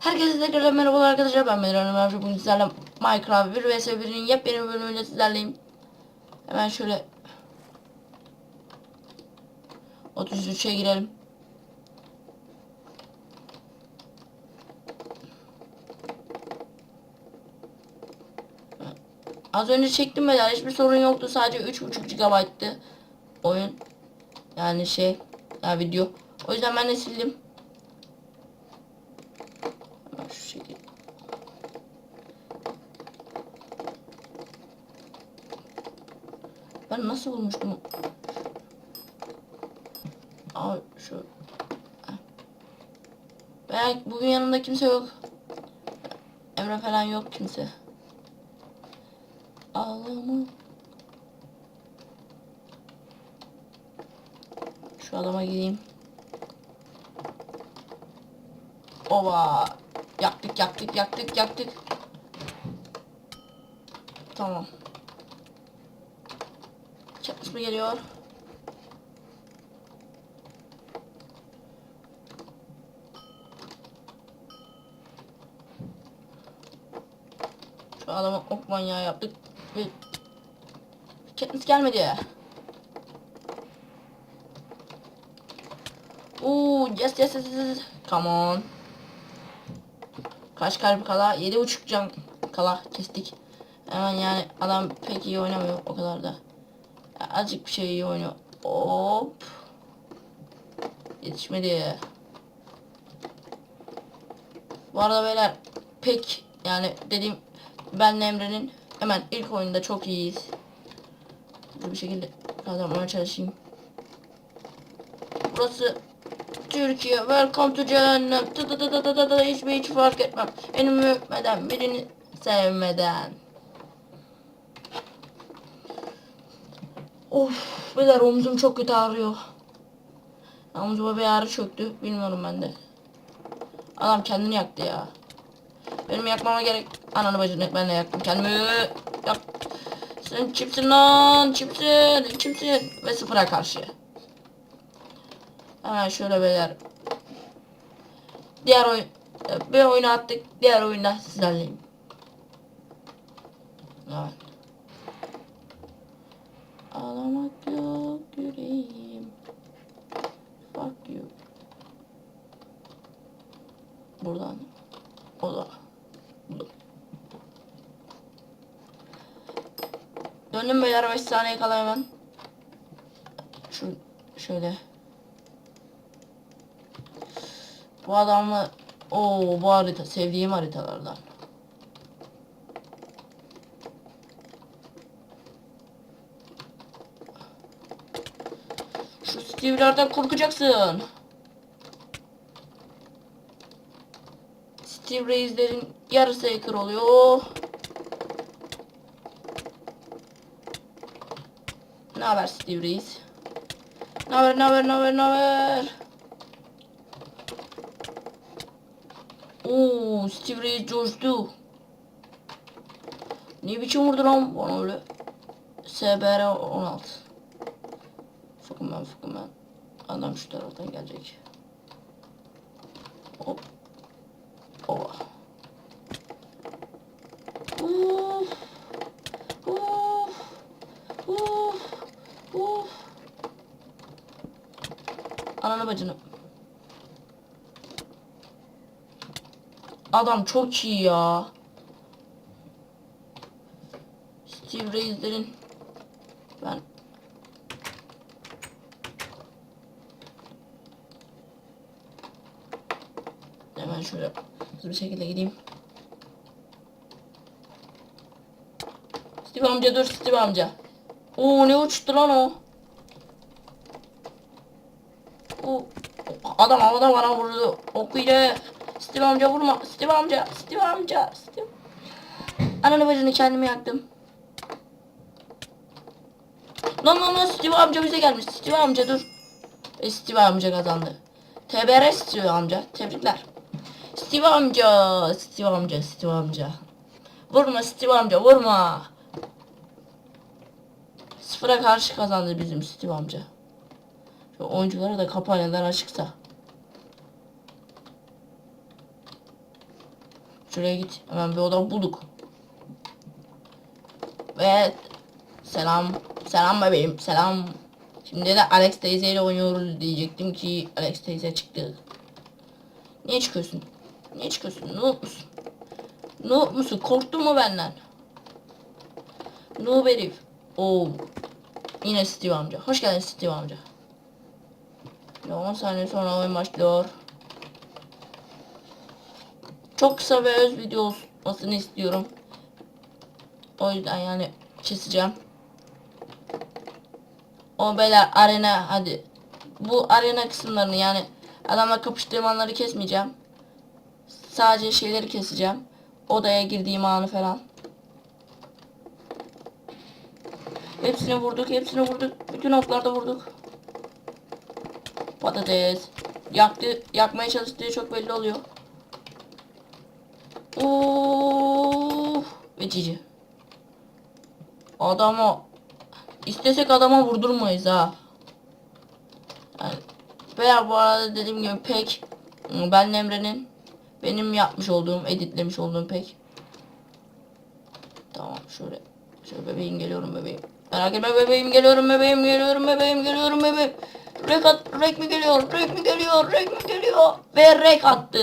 Herkese tekrar merhabalar arkadaşlar. Ben Meral Ömer bugün sizlerle Minecraft 1 vs 1'in yepyeni bölümüyle sizlerleyim. Hemen şöyle 33'e girelim. Az önce çektim beyler hiçbir sorun yoktu. Sadece 3.5 GB'tı oyun. Yani şey ya video. O yüzden ben de sildim şu şekilde. Ben nasıl bulmuştum? Aa şu. Ben bugün yanımda kimse yok. Emre falan yok kimse. Ağlama. Şu adama gideyim. Ova. Yaktık yaktık yaktık yaktık. Tamam. Çatışma geliyor. Şu adama ok manyağı yaptık. Ve Katniss gelmedi ya. Oo, yes yes yes yes. Come on. Kaç kalp kala? Yedi buçuk can kala kestik. Hemen yani adam pek iyi oynamıyor o kadar da. Azıcık bir şey iyi oynuyor. Hop. Yetişmedi. Bu arada beyler pek yani dediğim benle Emre'nin hemen ilk oyunda çok iyiyiz. Hızlı bir şekilde kazanmaya çalışayım. Burası Türkiye welcome to cehennem. Tı tı tı tı tı tı tı hiç hiç fark etmem. Elimi öpmeden birini sevmeden. Of beyler omzum çok kötü ağrıyor. Omzuma bir ağrı çöktü. Bilmiyorum ben de. Adam kendini yaktı ya. Benim yakmama gerek Ananı bacını ben de yaktım kendimi Yak Sen çipsin lan? Çipsin çipsin Ve sıfıra karşı Hemen şöyle beyler. Diğer oyun bir oyunu attık. Diğer oyunda sizlerleyim. Evet. Ağlamak yok yüreğim. Fuck you. Buradan. O da. Bu. Döndüm beyler 5 saniye kala hemen. Şu şöyle. Bu adamla o bu harita sevdiğim haritalardan. Şu Steve'lerden korkacaksın. Steve Reis'lerin yarısı hacker oluyor. Ne haber Steve Reis? Ne haber ne haber ne haber ne haber? Oo, Steve Reis coştu. Ne biçim vurdu lan bana öyle? SBR 16. Fıkın ben fıkın ben. Adam şu taraftan gelecek. Hop. Ova. Uf. Uf. Uf. Uf. Ananı bacını. Adam çok iyi ya. Steve Reis'lerin ben hemen şöyle hızlı bir şekilde gideyim. Steve amca dur Steve amca. Oo ne uçtu lan o. O adam havada bana vurdu. Okuyla. Steve amca vurma. Steve amca. Steve amca. Steve. Ananı bacını kendimi yaktım. Lan lan lan Steve amca bize gelmiş. Steve amca dur. E, Steve amca kazandı. TBR Steve amca. Tebrikler. Steve amca. Steve amca. Steve amca. Vurma Steve amca vurma. Sıfıra karşı kazandı bizim Steve amca. Şu oyunculara da neden açıksa. Şuraya git. Hemen bir oda bulduk. Ve selam. Selam bebeğim. Selam. Şimdi de Alex teyze ile oynuyoruz diyecektim ki Alex teyze çıktı. Niye çıkıyorsun? Niye çıkıyorsun? Ne musun? Ne musun? Korktun mu benden? Noob herif. Oo. Yine Steve amca. Hoş geldin Steve amca. Ya 10 saniye sonra oyun başlıyor. Çok kısa ve öz video olmasını istiyorum. O yüzden yani keseceğim. O beyler arena hadi. Bu arena kısımlarını yani adamla kapıştığım anları kesmeyeceğim. Sadece şeyleri keseceğim. Odaya girdiğim anı falan. Hepsini vurduk, hepsini vurduk. Bütün oklarda vurduk. Patates. Yaktı, yakmaya çalıştığı çok belli oluyor. Oo, ve cici. Adama istesek adama vurdurmayız ha. Yani, veya bu arada dediğim gibi pek ben Emre'nin benim yapmış olduğum, editlemiş olduğum pek. Tamam şöyle. Şöyle bebeğim geliyorum bebeğim. Merak etme bebeğim geliyorum bebeğim geliyorum bebeğim geliyorum bebeğim. Rek, at, rek mi geliyor? Rek mi geliyor? Rek mi geliyor? Ve rek attı.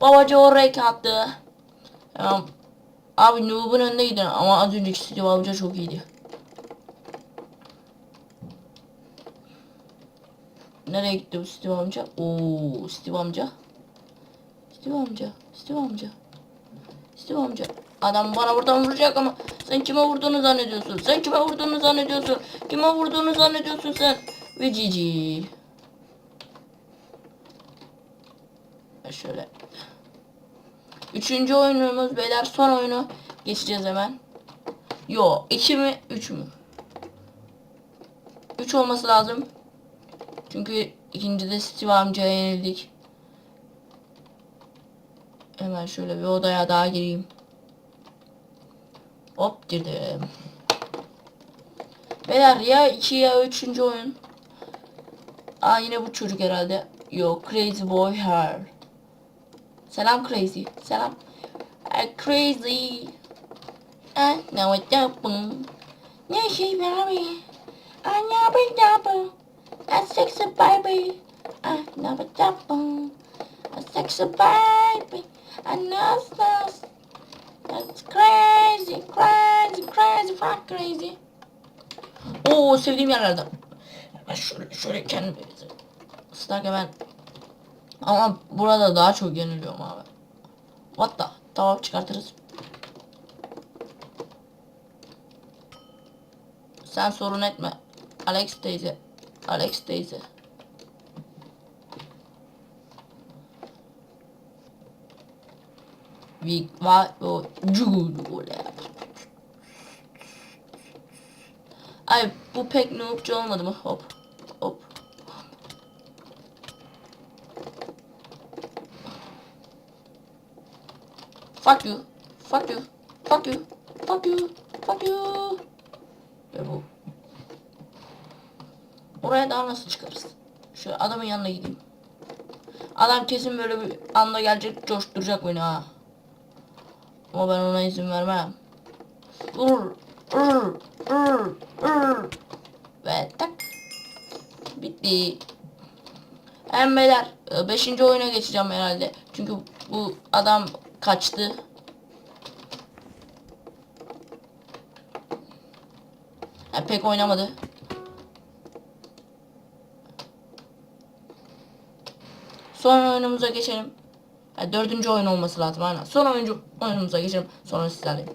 Babacı o rek attı. Tamam. Abi Noob'un önündeydi ama az önceki Steve amca çok iyiydi. Nereye gitti bu Steve amca? Oo, Steve amca. Steve amca. Steve amca. Steve amca. Adam bana buradan vuracak ama sen kime vurduğunu zannediyorsun? Sen kime vurduğunu zannediyorsun? Kime vurduğunu zannediyorsun sen? Ve cici. Ve Şöyle. Üçüncü oyunumuz beyler son oyunu geçeceğiz hemen. Yo iki mi üç mü? Üç olması lazım. Çünkü ikincide Steve amcaya yenildik. Hemen şöyle bir odaya daha gireyim. Hop girdim. Beyler ya 2 ya 3. oyun. Aa yine bu çocuk herhalde. Yok Crazy Boy Her. Selam Crazy. Selam. Uh, crazy. Ah, now it yapın. Ne şey baby. Now it yapın. Ah, sexy baby. Now it yapın. Ah, sexy baby. Ah, nice, nice. That's crazy, crazy, crazy, fuck crazy. Oo sevdiğim yerlerden. Ben şöyle şöyle kendimi ıslarken ben ama burada daha çok yeniliyorum abi. What the? Tamam çıkartırız. Sen sorun etme. Alex teyze. Alex teyze. Vi va o Jule. Ay bu pek noobcu olmadı mı? Hop. Hop. Fuck you. Fuck you. Fuck you. Fuck you. Fuck you. Ve bu. Oraya daha nasıl çıkarız? Şu adamın yanına gideyim. Adam kesin böyle bir anda gelecek coşturacak beni ha. Ama ben ona izin vermem. Ur, ur, ur, ur. Ve tak. Bitti. Hem beyler 5. oyuna geçeceğim herhalde. Çünkü bu adam kaçtı. Ha, pek oynamadı. Son oyunumuza geçelim. Ha, dördüncü oyun olması lazım aynen. Son oyuncu oyunumuza geçelim. Sonra sizlerleyim.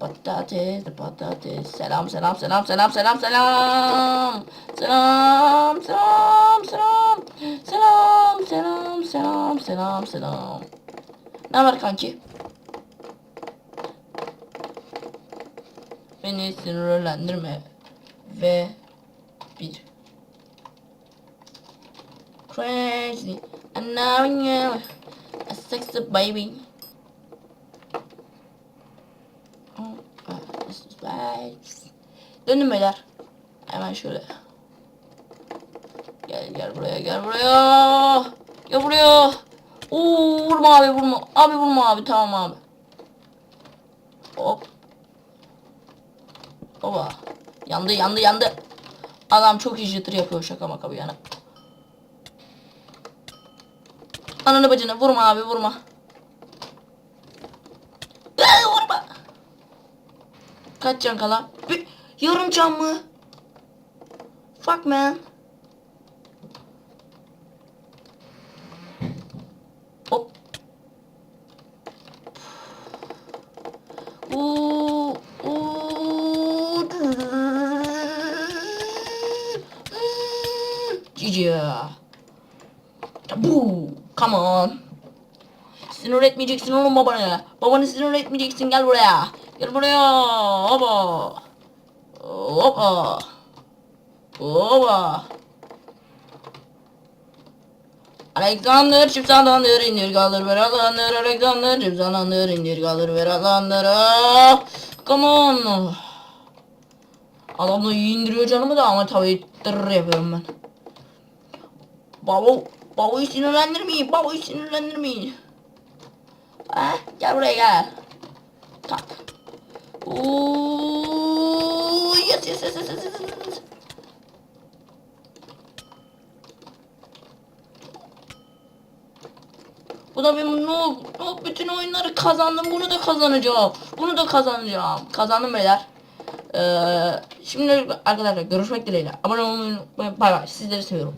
Patates, patates. Selam, selam, selam, selam, selam, selam. Selam, selam, selam. Selam, selam, selam, selam, selam. Ne haber kanki? Beni sinirlendirme. Ve bir. Crazy. And now you a sexy baby. Oh, uh. Döndüm beyler. Hemen şöyle. Gel gel buraya gel buraya. Gel buraya. Oo vurma abi vurma. Abi vurma abi tamam abi. Hop. Oba. Yandı yandı yandı. Adam çok iyi jitter yapıyor şaka maka bir yana. Ananı bacını vurma abi vurma. Ee, vurma. Kaç can kala? Bir, yarım can mı? Fuck man. Hop. Oo, oo. GG. Bu. Come on. Sinir etmeyeceksin oğlum babanı. Babanı sinir etmeyeceksin gel buraya. Gel buraya. Hopa. Hopa. Hopa. Alexander çiftsalandır indir kaldır ver alandır Alexander çiftsalandır indir kaldır ver alandır Ah, Come on Adam da iyi indiriyor canımı da ama tabii tırr yapıyorum ben Babo Baboyu sinirlendirmeyin baboyu sinirlendirmeyin Ha gel buraya gel Tak Ooo yes yes yes yes yes, yes. Bu da benim noob. Noob bütün oyunları kazandım. Bunu da kazanacağım. Bunu da kazanacağım. Kazandım beyler. Ee, şimdi arkadaşlar görüşmek dileğiyle. Abone olmayı unutmayın. Bay bay. Sizleri seviyorum.